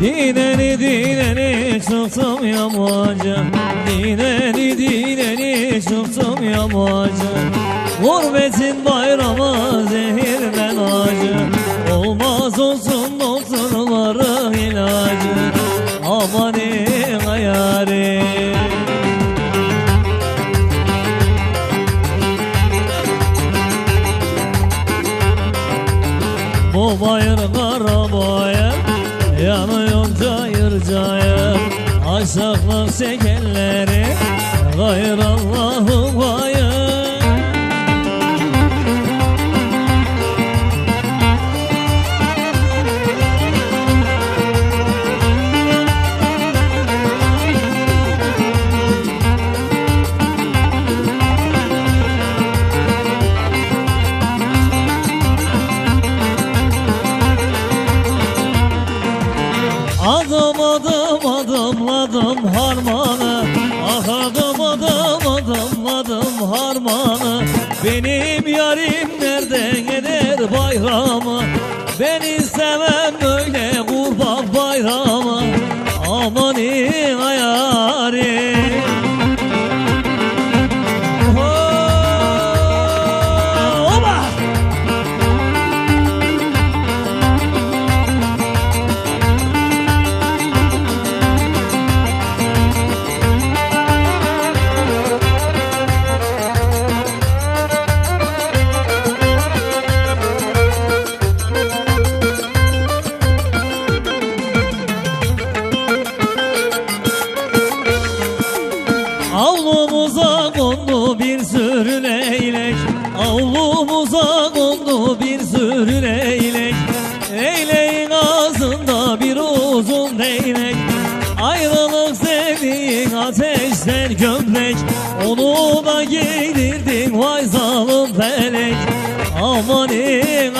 Dineni dineni çıktım yamaca Dineni dineni çıktım yamaca Gurbetin bayramı zehirden acı Olmaz olsun doktorların ilacı Amanin ayarim Bu bayır. kara boya Yanıyor cayır cayır. Aşıklık çekenleri Gayr Allah'ı bayır adım adımladım harmanı. Ah adım adım adımladım harmanı. Benim yarim nerede gider bayramı? Beni seven böyle kurban bayramı. Amanin ayarim bir sürü leylek Avlumuza kondu bir sürü leylek Leyleğin ağzında bir uzun değnek. Ayrılık sevdiğin ateşten gömlek. Onu da giydirdin vay zalim felek. Aman ey